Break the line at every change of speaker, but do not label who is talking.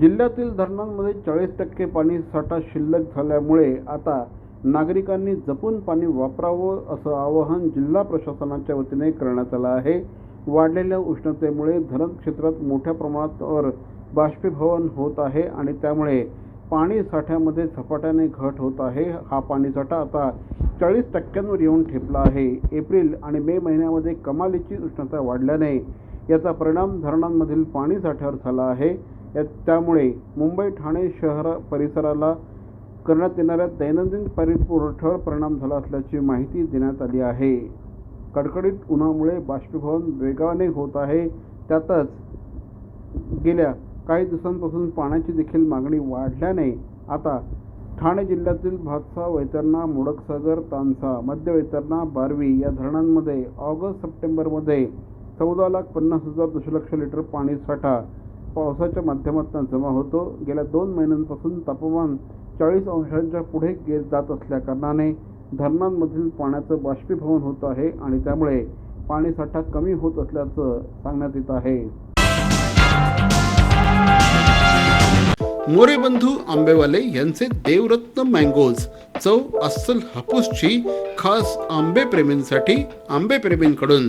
जिल्ह्यातील धरणांमध्ये चाळीस टक्के पाणी साठा शिल्लक झाल्यामुळे आता नागरिकांनी जपून पाणी वापरावं असं आवाहन जिल्हा प्रशासनाच्या वतीने करण्यात आलं आहे. वाढलेल्या उष्णतेमुळे धरण क्षेत्रात मोठ्या प्रमाणावर बाष्पीभवन होत आहे आणि त्यामुळे पाणी साठ्यामध्ये झपाट्याने घट होत आहे. हा पाणीसाठा आता चाळीस टक्क्यांवर येऊन ठेपला आहे. एप्रिल आणि मे महिन्यामध्ये कमालीची उष्णता वाढल्याने याचा परिणाम धरणांमधील पाणी साठ्यावर झाला आहे. या त्यामुळे मुंबई ठाणे शहर परिसराला करण्यात येणाऱ्या दैनंदिन पाणी परिणाम झाला असल्याची माहिती देण्यात आली आहे. कडकडीत उन्हामुळे बाष्पीभवन वेगाने होत आहे. त्यातच गेल्या काही दिवसांपासून पाण्याची देखील मागणी वाढल्याने आता ठाणे जिल्ह्यातील भातसा वैतरणा मोडकसागर तानसा मध्य वैतरणा बारवी या धरणांमध्ये ऑगस्ट सप्टेंबरमध्ये चौदा लाख पन्नास हजार दशलक्ष लिटर पाणी साठा पावसाच्या माध्यमातून जमा होतो. गेल्या दोन महिन्यांपासून तापमान चाळीस अंशांच्या पुढे गेत जात असल्याकारणाने धरणांमधील पाण्याचं बाष्पीभवन होत आहे आणि त्यामुळे पाणीसाठा कमी होत असल्याचं सांगण्यात येत आहे.
मोरे बंधू आंबेवाले यांचे देवरत्न मँगोज चव अस्सल हापूसची खास आंबे प्रेमींसाठी आंबे प्रेमींकडून